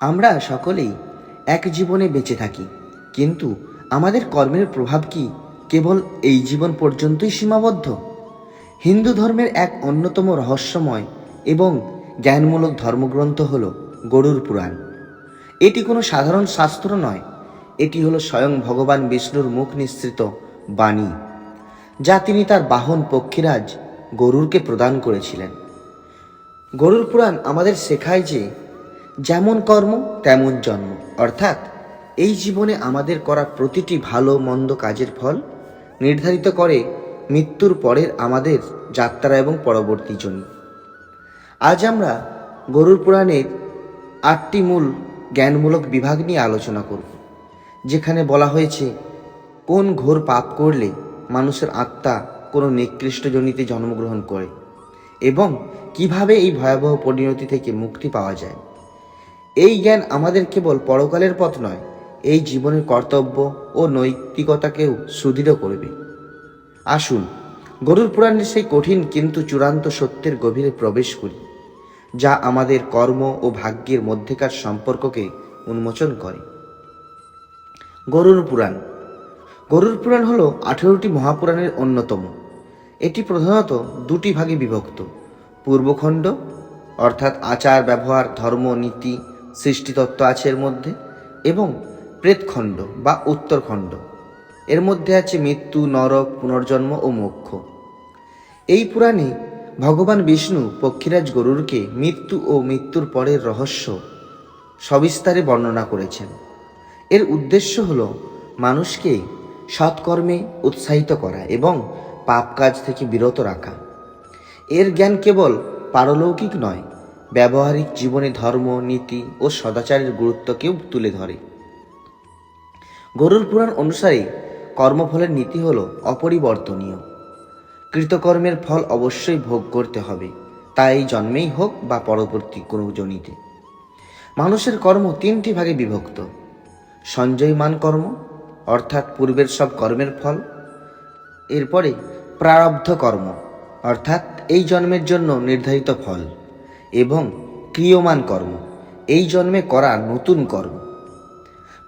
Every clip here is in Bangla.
আমরা সকলেই এক জীবনে বেঁচে থাকি। কিন্তু আমাদের কর্মের প্রভাব কি কেবল এই জীবন পর্যন্তই সীমাবদ্ধ? হিন্দু ধর্মের এক অন্যতম রহস্যময় এবং জ্ঞানমূলক ধর্মগ্রন্থ হল গরুর পুরাণ। এটি কোনো সাধারণ শাস্ত্র নয়, এটি হলো স্বয়ং ভগবান বিষ্ণুর মুখ নিঃসৃত বাণী, যা তিনি তার বাহন পক্ষীরাজ গরুরকে প্রদান করেছিলেন। গরুর পুরাণ আমাদের শেখায় যে যেমন কর্ম, তেমন জন্ম। অর্থাৎ, এই জীবনে আমাদের করা প্রতিটি ভালো, মন্দ কাজের ফল নির্ধারিত করে মৃত্যুর পরের আমাদের যাত্রা এবং পরবর্তী জন্য আজ আমরা গরুর পুরাণের আটটি মূল জ্ঞানমূলক বিভাগ নিয়ে আলোচনা করব, যেখানে বলা হয়েছে, কোন ঘোর পাপ করলে মানুষের আত্মা কোনো নিকৃষ্ট জনিতে জন্মগ্রহণ করে এবং কীভাবে এই ভয়াবহ পরিণতি থেকে মুক্তি পাওয়া যায়। এই জ্ঞান আমাদের কেবল পরকালের পথ নয়, এই জীবনের কর্তব্য ও নৈতিকতাকেও সুদৃঢ় করবে। আসুন, গরুর পুরাণের সেই কঠিন কিন্তু চূড়ান্ত সত্যের গভীরে প্রবেশ করি, যা আমাদের কর্ম ও ভাগ্যের মধ্যেকার সম্পর্ককে উন্মোচন করে। গরুর পুরাণ। গরুর পুরাণ হল আঠেরোটি মহাপুরাণের অন্যতম। এটি প্রধানত দুটি ভাগে বিভক্ত, পূর্বখণ্ড, অর্থাৎ আচার, ব্যবহার, ধর্ম, নীতি সৃষ্টিতত্ত্ব আছে এর মধ্যে এবং প্রেতখণ্ড বা উত্তরখণ্ড। এর মধ্যে আছে মৃত্যু, নরক, পুনর্জন্ম ও মোক্ষ। এই পুরাণে ভগবান বিষ্ণু পক্ষীরাজ গরুরকে মৃত্যু ও মৃত্যুর পরের রহস্য সবিস্তারে বর্ণনা করেছেন। এর উদ্দেশ্য হল মানুষকে সৎকর্মে উৎসাহিত করা এবং পাপ কাজ থেকে বিরত রাখা। এর জ্ঞান কেবল পারলৌকিক নয় ব্যবহারিক জীবনে ধর্ম, নীতি ও সদাচারের গুরুত্বকেও তুলে ধরে। গরুর পুরাণ অনুসারে কর্মফলের নীতি হল অপরিবর্তনীয়। কৃতকর্মের ফল অবশ্যই ভোগ করতে হবে তা এই জন্মেই হোক বা পরবর্তী কোনো জনিতে। মানুষের কর্ম তিনটি ভাগে বিভক্ত। সঞ্জয়মান কর্ম, অর্থাৎ পূর্বের সব কর্মের ফল। এরপরে প্রারব্ধ কর্ম, অর্থাৎ এই জন্মের জন্য নির্ধারিত ফল। এবং ক্রিয়মান কর্ম। এই জন্মে করা নতুন কর্ম।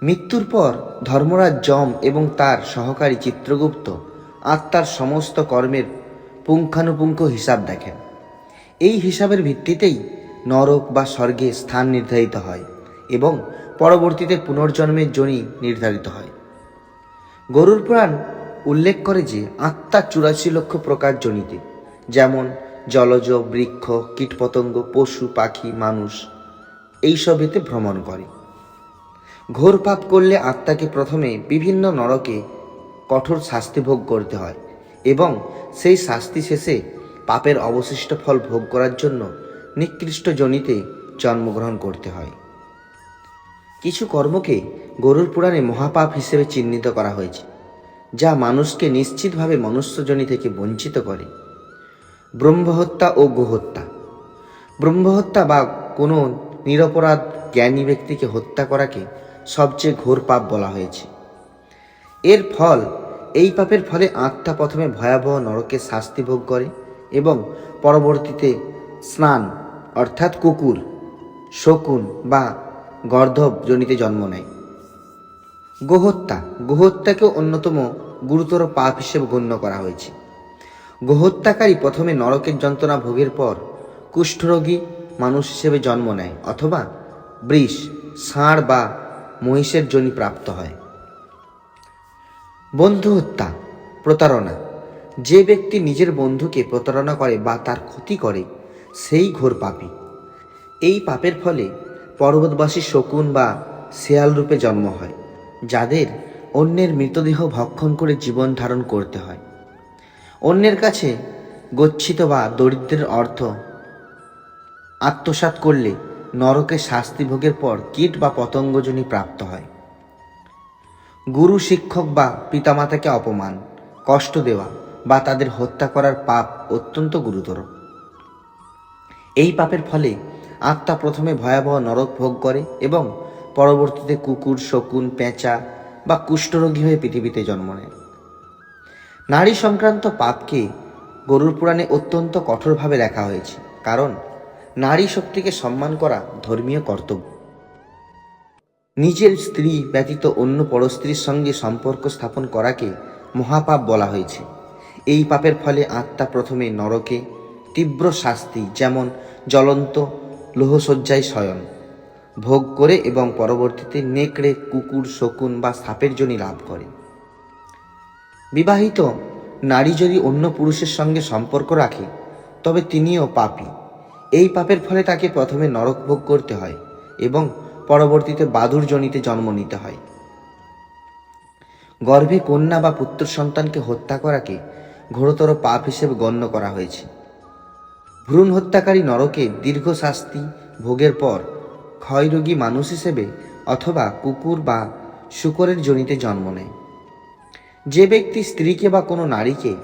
মৃত্যুর পর ধর্মরাজ যম এবং তার সহকারী চিত্রগুপ্ত আত্মার সমস্ত কর্মের পুঙ্খানুপুঙ্খ হিসাব দেখেন। এই হিসাবের ভিত্তিতেই নরক বা স্বর্গে স্থান নির্ধারিত হয় এবং পরবর্তীতে পুনর্জন্মের জনি নির্ধারিত হয়। গরুর পুরাণ উল্লেখ করে যে আত্মা চুরাশি লক্ষ প্রকার জনিতে, যেমন জলজ, বৃক্ষ, কীটপতঙ্গ, পশু, পাখি, মানুষ এইসবেতে ভ্রমণ করে। ঘোর পাপ করলে আত্মাকে প্রথমে বিভিন্ন নরকে কঠোর শাস্তি ভোগ করতে হয় এবং সেই শাস্তি শেষে পাপের অবশিষ্ট ফল ভোগ করার জন্য নিকৃষ্ট জনিতে জন্মগ্রহণ করতে হয়। কিছু কর্মকে গরুর পুরাণে মহাপাপ হিসেবে চিহ্নিত করা হয়েছে, যা মানুষকে নিশ্চিতভাবে মনুষ্যজনী থেকে বঞ্চিত করে। ব্রহ্মহত্যা ও গোহত্যা। ব্রহ্মহত্যা বা কোনো নিরপরাধ জ্ঞানী ব্যক্তিকে হত্যা করাকে সবচেয়ে ঘোর পাপ বলা হয়েছে। এর ফল, এই পাপের ফলে আত্মা প্রথমে ভয়াবহ নরকে শাস্তি ভোগ করে এবং পরবর্তীতে স্নান, অর্থাৎ কুকুর, শকুন বা গর্ধব জনিতে জন্ম নেয়। গোহত্যা, গোহত্যাকেও অন্যতম গুরুতর পাপ হিসেবে গণ্য করা হয়েছে। গোহত্যাকারী প্রথমে নরকের যন্ত্রণা ভোগের পর কুষ্ঠরোগী মানুষ হিসেবে জন্ম নেয় অথবা বৃষ, ষাঁড় বা মহিষের জনি প্রাপ্ত হয়। বন্ধু হত্যা, প্রতারণা। যে ব্যক্তি নিজের বন্ধুকে প্রতারণা করে বা তার ক্ষতি করে, সেই ঘোর পাপী। এই পাপের ফলে পর্বতবাসী শকুন বা শেয়াল রূপে জন্ম হয়, যাদের অন্যের মৃতদেহ ভক্ষণ করে জীবন ধারণ করতে হয়। অন্যের কাছে গচ্ছিত বা দরিদ্রের অর্থ। আত্মসাৎ করলে নরকে শাস্তি ভোগের পর কীট বা পতঙ্গজনী প্রাপ্ত হয়। গুরু, শিক্ষক বা পিতামাতাকে অপমান, কষ্ট দেওয়া বা তাদের হত্যা করার পাপ অত্যন্ত গুরুতর। এই পাপের ফলে আত্মা প্রথমে ভয়াবহ নরক ভোগ করে এবং পরবর্তীতে কুকুর, শকুন, পেঁচা বা কুষ্ঠরোগী হয়ে পৃথিবীতে জন্ম নেয়। নারী সংক্রান্ত পাপকে গরুর পুরাণে অত্যন্ত কঠোরভাবে লেখা হয়েছে। কারণ, নারী শক্তিকে সম্মান করা ধর্মীয় কর্তব্য। নিজের স্ত্রী ব্যতীত অন্য পরস্ত্রীর সঙ্গে সম্পর্ক স্থাপন করাকে মহাপাপ বলা হয়েছে। এই পাপের ফলে আত্মা প্রথমে নরকে, তীব্র শাস্তি যেমন জ্বলন্ত লোহসজ্জায় শয়ন, ভোগ করে এবং পরবর্তীতে নেকড়ে, কুকুর, শকুন বা সাপের জনি লাভ করে। বিবাহিত, নারী যদি অন্য পুরুষের সঙ্গে সম্পর্ক রাখে, তবে তিনিও পাপী। এই পাপের ফলে তাকে প্রথমে নরক ভোগ করতে হয় এবং পরবর্তীতে বাদুর জনিতে জন্ম নিতে হয়। গর্ভে কন্যা বা পুত্র সন্তানকে হত্যা করাকে ঘোরতর পাপ হিসেবে গণ্য করা হয়েছে। ভ্রূণ হত্যাকারী নরকে দীর্ঘ শাস্তি ভোগের পর ক্ষয়রোগী মানুষ হিসেবে অথবা কুকুর বা শুকরের জনিতে জন্ম নেয়। যে ব্যক্তি স্ত্রীকে বা কোনো নারীকে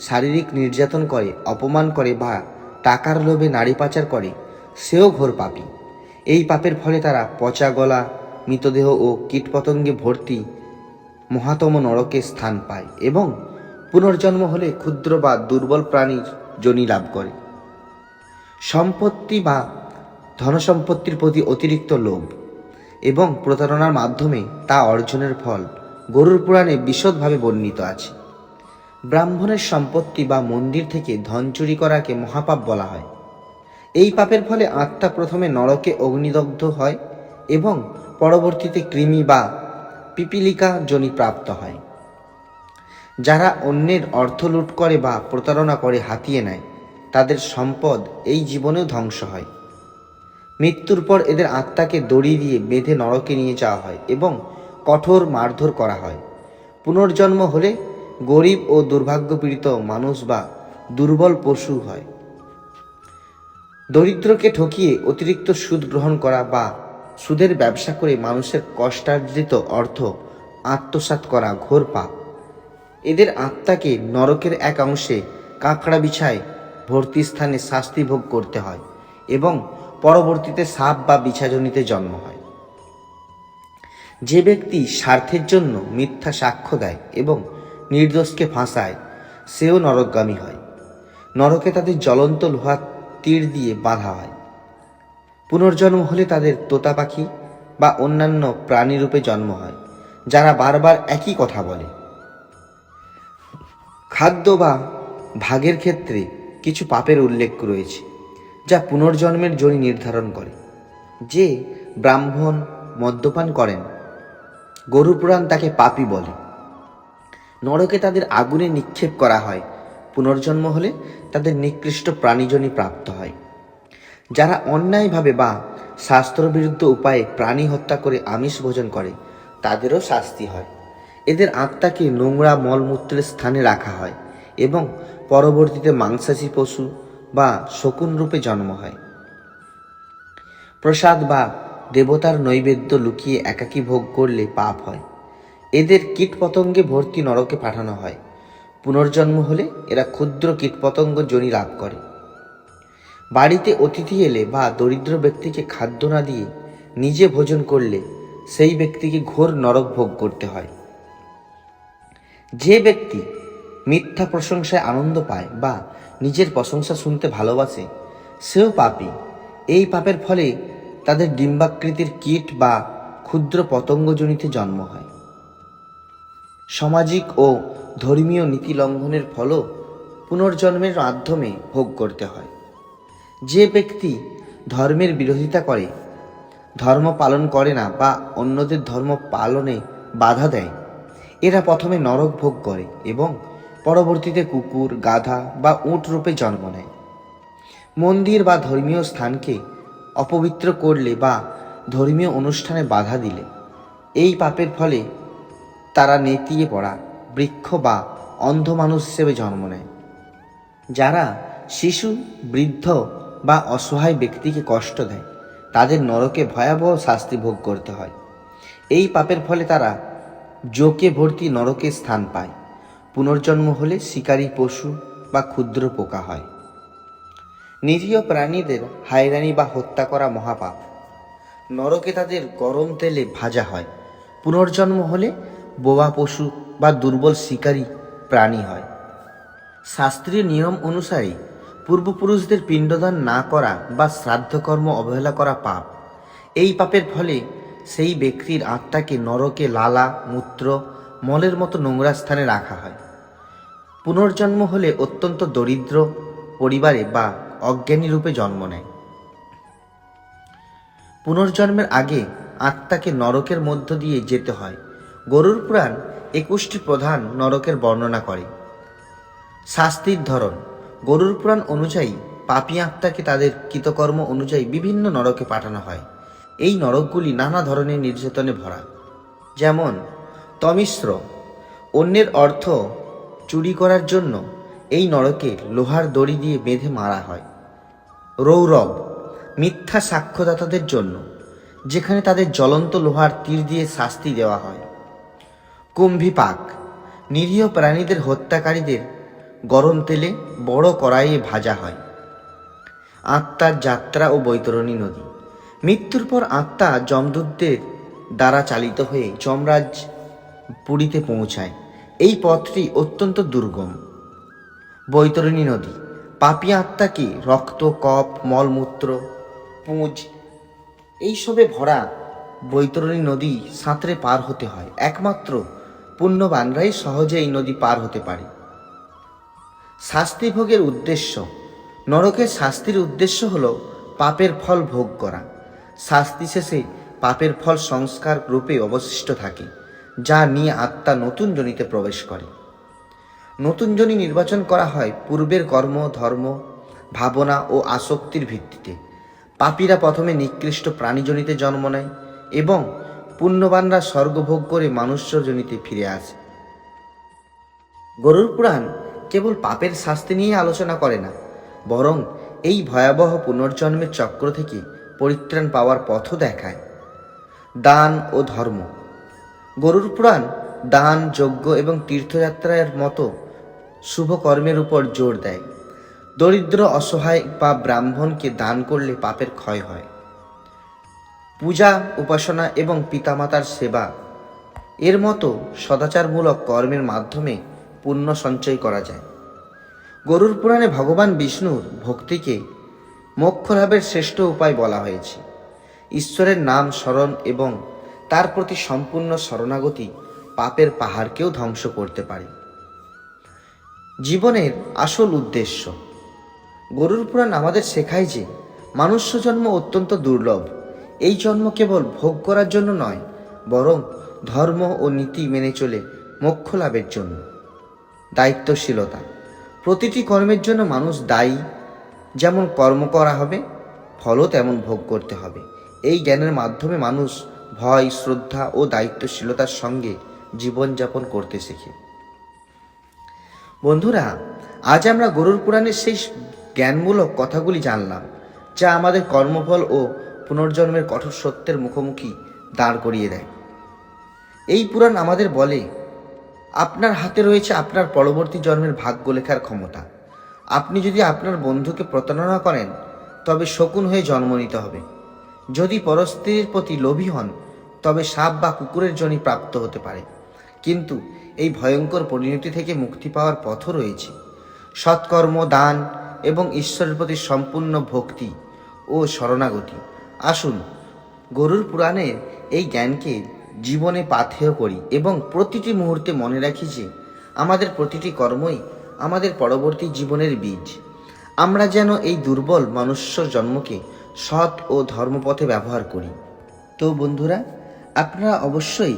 শারীরিক নির্যাতন করে, অপমান করে বা টাকার লোভে নারী পাচার করে, সেও ঘোর পাপী। এই পাপের ফলে তারা পচা গলা, মৃতদেহ ও কীটপতঙ্গে ভর্তি মহাতম নরকে স্থান পায় এবং পুনর্জন্ম হলে ক্ষুদ্র বা দুর্বল প্রাণীর জনি লাভ করে। সম্পত্তি বা ধনসম্পত্তির প্রতি অতিরিক্ত লোভ এবং প্রতারণার মাধ্যমে তা অর্জনের ফল। গরুর পুরাণে বিশদভাবে বর্ণিত আছে। ব্রাহ্মণের সম্পত্তি বা মন্দির থেকে ধন চুরি করাকে মহাপাপ বলা হয়। এই পাপের ফলে আত্মা প্রথমে নরকে অগ্নিদগ্ধ হয় এবং পরবর্তীতে কৃমি বা পিপিলিকা জনি প্রাপ্ত হয়। যারা অন্যের অর্থ লুট করে বা প্রতারণা করে হাতিয়ে নেয়, তাদের সম্পদ এই জীবনেও ধ্বংস হয়। মৃত্যুর পর এদের আত্মাকে দড়ি দিয়ে বেঁধে নরকে নিয়ে যাওয়া হয় এবং কঠোর মারধর করা হয়। পুনর্জন্ম হলে গরিব ও দুর্ভাগ্যপীড়িত মানুষ বা দুর্বল পশু হয়। দরিদ্রকে ঠকিয়ে অতিরিক্ত সুদ গ্রহণ করা বা সুদের ব্যবসা করে মানুষের কষ্টার্জিত অর্থ আত্মসাৎ করা ঘোর পাপ। এদের আত্মাকে নরকের এক অংশে কাঁকড়া বিছায় ভর্তি স্থানে শাস্তি ভোগ করতে হয় এবং পরবর্তীতে সাপ বা বিছাজনিতে জন্ম হয়। যে ব্যক্তি স্বার্থের জন্য মিথ্যা সাক্ষ্য দেয় এবং নির্দোষকে ফাঁসায়, সেও নরকগামী হয়। নরকে তাদের জ্বলন্ত লোহা তীর দিয়ে বাঁধা হয়। পুনর্জন্ম হলে তাদের তোতা পাখি বা অন্যান্য প্রাণীরূপে জন্ম হয়, যারা বারবার একই কথা বলে। খাদ্য বা ভাগের ক্ষেত্রে কিছু পাপের উল্লেখ রয়েছে, যা পুনর্জন্মের জনি নির্ধারণ করে। যে ব্রাহ্মণ মদ্যপান করেন গরু পুরাণ তাকে পাপি বলে। নরকে তাদের আগুনে নিক্ষেপ করা হয়। পুনর্জন্ম হলে তাদের নিকৃষ্ট প্রাণীজনই প্রাপ্ত হয়। যারা অন্যায়ভাবে বা শাস্ত্রবিরুদ্ধ উপায়ে প্রাণী হত্যা করে আমিষ ভোজন করে, তাদেরও শাস্তি হয়। এদের আত্মাকে নোংরা মলমূত্রের স্থানে রাখা হয় এবং পরবর্তীতে মাংসাশী পশু বা শকুন রূপে জন্ম হয়। প্রসাদ বা দেবতার নৈবেদ্য লুকিয়ে একাকী ভোগ করলে পাপ হয়। এদের কীটপতঙ্গে ভর্তি নরকে পাঠানো হয়। পুনর্জন্ম হলে এরা ক্ষুদ্র কীটপতঙ্গ জনি লাভ করে। বাড়িতে অতিথি এলে বা দরিদ্র ব্যক্তিকে খাদ্য না দিয়ে নিজে ভোজন করলে সেই ব্যক্তিকে ঘোর নরক ভোগ করতে হয়। যে ব্যক্তি মিথ্যা প্রশংসায় আনন্দ পায় বা নিজের প্রশংসা শুনতে ভালোবাসে, সেও পাপী। এই পাপের ফলে তাদের ডিম্বাকৃতির কীট বা ক্ষুদ্র পতঙ্গজনিতে জন্ম হয়। সামাজিক ও ধর্মীয় নীতি লঙ্ঘনের ফলও পুনর্জন্মের মাধ্যমে ভোগ করতে হয়। যে ব্যক্তি ধর্মের বিরোধিতা করে, ধর্ম পালন করে না বা অন্যদের ধর্ম পালনে বাধা দেয়, এরা প্রথমে নরক ভোগ করে এবং পরবর্তীতে কুকুর, গাধা বা উঁট রূপে জন্ম নেয়। মন্দির বা ধর্মীয় স্থানকে অপবিত্র করলে বা ধর্মীয় অনুষ্ঠানে বাধা দিলে। এই পাপের ফলে তারা নেতিয়ে পড়া বৃক্ষ বা অন্ধ মানুষ হিসেবে জন্ম নেয়। যারা শিশু, বৃদ্ধ বা অসহায় ব্যক্তিকে কষ্ট দেয়, তাদের নরকে ভয়াবহ শাস্তি ভোগ করতে হয়। এই পাপের ফলে তারা জোকে ভর্তি নরকে স্থান পায়। পুনর্জন্ম হলে শিকারী পশু বা ক্ষুদ্র পোকা হয়। নিরীহ প্রাণীদের হায়রানি বা হত্যা করা মহাপাপ। নরকে তাদের গরম তেলে ভাজা হয়। পুনর্জন্ম হলে বোবা পশু বা দুর্বল শিকারী প্রাণী হয়। শাস্ত্রীয় নিয়ম অনুসারে পূর্বপুরুষদের পিণ্ডদান না করা বা শ্রাদ্ধকর্ম অবহেলা করা পাপ। এই পাপের ফলে সেই ব্যক্তির আত্মাকে নরকে লালা, মূত্র, মলের মতো নোংরা স্থানে রাখা হয়। পুনর্জন্ম হলে অত্যন্ত দরিদ্র পরিবারে বা অজ্ঞানী রূপে জন্ম নেয়। পুনর্জন্মের আগে আত্মাকে নরকের মধ্য দিয়ে যেতে হয়। গরুর পুরাণ একুশটি প্রধান নরকের বর্ণনা করে। শাস্তির ধরন, গরুর পুরাণ অনুযায়ী পাপী আত্মাকে তাদের কৃতকর্ম অনুযায়ী বিভিন্ন নরকে পাঠানো হয়। এই নরকগুলি নানা ধরনের নির্যাতনে ভরা। যেমন, তমিশ্র, অন্যের অর্থ চুরি করার জন্য এই নরকে লোহার দড়ি দিয়ে বেঁধে মারা হয়। রৌরব, মিথ্যা সাক্ষ্যদাতাদের জন্য, যেখানে তাদের জ্বলন্ত লোহার তীর দিয়ে শাস্তি দেওয়া হয়। কুম্ভিপাক, নিরীহ প্রাণীদের হত্যাকারীদের গরম তেলে বড় কড়াইয়ে ভাজা হয়। আত্মার যাত্রা ও বৈতরণী নদী। মৃত্যুর পর আত্মা যমদূতদের দ্বারা চালিত হয়ে যমরাজ পুরীতে পৌঁছায়। এই পথটি অত্যন্ত দুর্গম। বৈতরণী নদী। পাপী আত্মাকে রক্ত, কপ মলমূত্র পুঁজ এইসবে ভরা বৈতরণী নদী সাঁতরে পার হতে হয়। একমাত্র পুণ্যবানরাই সহজে এই নদী পার হতে পারে। শাস্তি ভোগের উদ্দেশ্য। নরকের শাস্তির উদ্দেশ্য হল পাপের ফল ভোগ করা। শাস্তি শেষে পাপের ফল সংস্কার রূপে অবশিষ্ট থাকে, যা নিয়ে আত্মা নতুন জনিতে প্রবেশ করে। নতুন জনি নির্বাচন করা হয় পূর্বের কর্ম, ধর্ম, ভাবনা ও আসক্তির ভিত্তিতে। পাপীরা প্রথমে নিকৃষ্ট প্রাণীজনিতে জন্ম নেয় এবং পুণ্যবানরা স্বর্গভোগ করে মানুষ্যজনিতে ফিরে আসে। গরুর পুরাণ কেবল পাপের শাস্তি নিয়ে আলোচনা করে না, বরং এই ভয়াবহ পুনর্জন্মের চক্র থেকে পরিত্রাণ পাওয়ার পথও দেখায়। দান ও ধর্ম। গরুর পুরাণ দান, যজ্ঞ এবং তীর্থযাত্রার মতো শুভ কর্মের উপর জোর দেয়। দরিদ্র, অসহায় বা ব্রাহ্মণকে দান করলে পাপের ক্ষয় হয়। পূজা, উপাসনা এবং পিতামাতার সেবা এর মতো সদাচারমূলক কর্মের মাধ্যমে পুণ্য সঞ্চয় করা যায়। গরুর পুরাণে ভগবান বিষ্ণুর ভক্তিকে মোক্ষ লাভের শ্রেষ্ঠ উপায় বলা হয়েছে। ঈশ্বরের নাম স্মরণ এবং তার প্রতি সম্পূর্ণ শরণাগতি পাপের পাহাড়কেও ধ্বংস করতে পারে। জীবনের আসল উদ্দেশ্য। গরুর পুরাণ আমাদের শেখায় যে, মানুষ্য জন্ম অত্যন্ত দুর্লভ। এই জন্ম কেবল ভোগ করার জন্য নয়, বরং ধর্ম ও নীতি মেনে চলে মোক্ষ লাভের জন্য। দায়িত্বশীলতা। প্রতিটি কর্মের জন্য মানুষ দায়ী। যেমন কর্ম করা হবে, ফলও তেমন ভোগ করতে হবে। এই জ্ঞানের মাধ্যমে মানুষ ভয়, শ্রদ্ধা ও দায়িত্বশীলতার সঙ্গে জীবনযাপন করতে শেখে। বন্ধুরা, আজ আমরা গরুর পুরাণের সেই জ্ঞানমূলক কথাগুলি জানলাম, যা আমাদের কর্মফল ও পুনর্জন্মের কঠোর সত্যের মুখোমুখি দাঁড় করিয়ে দেয়। এই পুরাণ আমাদের বলে, আপনার হাতে রয়েছে আপনার পরবর্তী জন্মের ভাগ্য লেখার ক্ষমতা। আপনি যদি আপনার বন্ধুকে প্রতারণা করেন, তবে শকুন হয়ে জন্ম নিতে হবে। যদি পরস্ত্রীর প্রতি লোভী হন, তবে সাপ বা কুকুরের জনই প্রাপ্ত হতে পারে। কিন্তু এই ভয়ঙ্কর পরিণতি থেকে মুক্তি পাওয়ার পথও রয়েছে। সৎকর্ম, দান এবং ঈশ্বরের প্রতি সম্পূর্ণ ভক্তি ও শরণাগতি। আসুন, গরুর পুরাণের এই জ্ঞানকে জীবনে পাথেয় করি এবং প্রতিটি মুহূর্তে মনে রাখি যে আমাদের প্রতিটি কর্মই আমাদের পরবর্তী জীবনের বীজ। আমরা যেন এই দুর্বল মনুষ্য জন্মকে সৎ ও ধর্মপথে ব্যবহার করি। তো বন্ধুরা, আপনারা অবশ্যই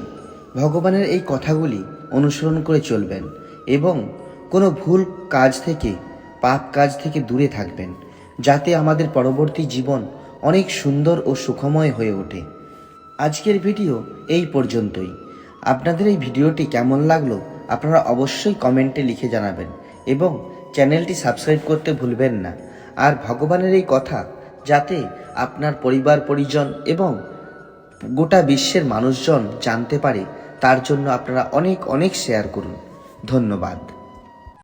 ভগবানের এই কথাগুলি অনুসরণ করে চলবেন এবং কোনো ভুল কাজ থেকে, পাপ কাজ থেকে দূরে থাকবেন, যাতে আমাদের পরবর্তী জীবন অনেক সুন্দর ও সুখময় হয়ে ওঠে। আজকের ভিডিও এই পর্যন্তই। আপনাদের এই ভিডিওটি কেমন লাগল আপনারা অবশ্যই কমেন্টে লিখে জানাবেন এবং চ্যানেলটি সাবস্ক্রাইব করতে ভুলবেন না। আর ভগবানের এই কথা যাতে আপনার পরিবার, পরিজন এবং গোটা বিশ্বের মানুষজন জানতে পারে তার জন্য আপনারা অনেক অনেক শেয়ার করুন। ধন্যবাদ।